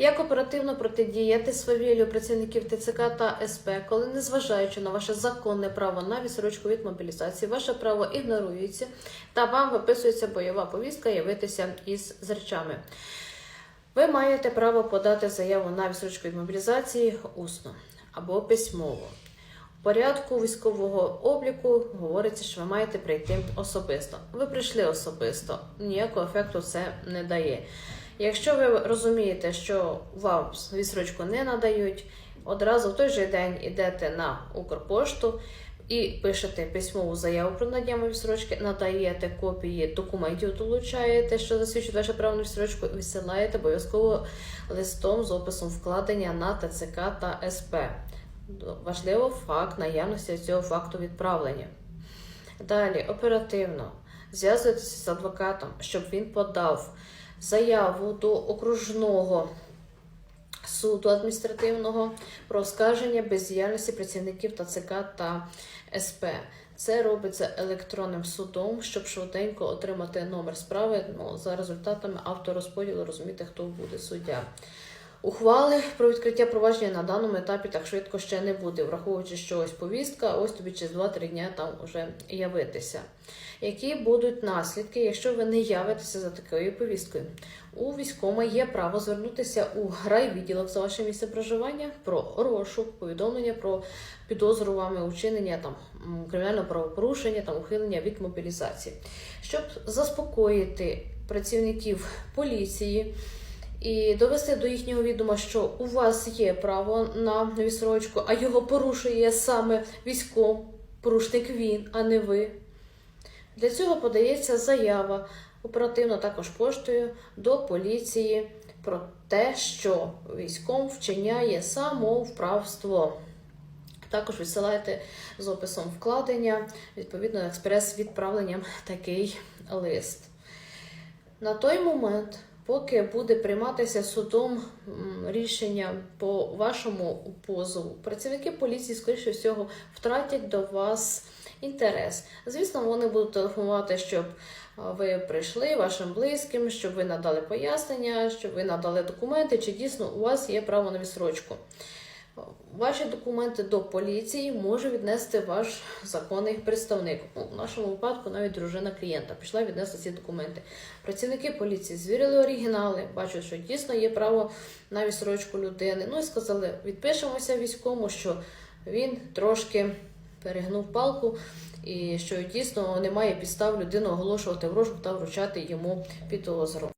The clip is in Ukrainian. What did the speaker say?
Як оперативно протидіяти свавіллю працівників ТЦК та СП, коли, незважаючи на ваше законне право на відсрочку від мобілізації, ваше право ігнорується та вам виписується бойова повістка явитися із речами? Ви маєте право подати заяву на відсрочку від мобілізації усно або письмово. У порядку військового обліку говориться, що ви маєте прийти особисто. Ви прийшли особисто, ніякого ефекту це не дає. Якщо ви розумієте, що вам відсрочку не надають, одразу в той же день йдете на Укрпошту і пишете письмову заяву про надання відсрочки, надаєте копії документів, долучаєте, що засвідчують ваше право на відсрочку, і відсилаєте обов'язково листом з описом вкладення на ТЦК та СП. Важливо факт наявності цього факту відправлення. Далі оперативно зв'язуйтеся з адвокатом, щоб він подав заяву до окружного суду адміністративного про оскарження бездіяльності працівників ТЦК та СП. Це робиться електронним судом, щоб швиденько отримати номер справи. Ну, за результатами авторозподілу розуміти, хто буде суддя. Ухвали про відкриття провадження на даному етапі так швидко ще не буде, враховуючи, що ось повістка, ось тобі через 2-3 дня там вже явитися. Які будуть наслідки, якщо ви не явитеся за такою повісткою? У військома є право звернутися у райвідділок за ваше місце проживання про розшук, повідомлення про підозру вами учинення там кримінального правопорушення, там ухилення від мобілізації, щоб заспокоїти працівників поліції. І довести до їхнього відома, що у вас є право на відсрочку, а його порушує саме військом, порушник він, а не ви. Для цього подається заява оперативно також поштою до поліції про те, що військом вчиняє самовправство. Також відсилайте з описом вкладення, відповідно, експрес-відправленням такий лист. На той момент, поки буде прийматися судом рішення по вашому позову, працівники поліції, скоріше всього, втратять до вас інтерес. Звісно, вони будуть телефонувати, щоб ви прийшли вашим близьким, щоб ви надали пояснення, щоб ви надали документи, чи дійсно у вас є право на відсрочку. Ваші документи до поліції може віднести ваш законний представник. Ну, в нашому випадку навіть дружина клієнта пішла віднести ці документи. Працівники поліції звірили оригінали, бачать, що дійсно є право на відсрочку людини. Ну і сказали, відпишемося військовому, що він трошки перегнув палку. І що дійсно немає підстав людину оголошувати в розшук та вручати йому підозру.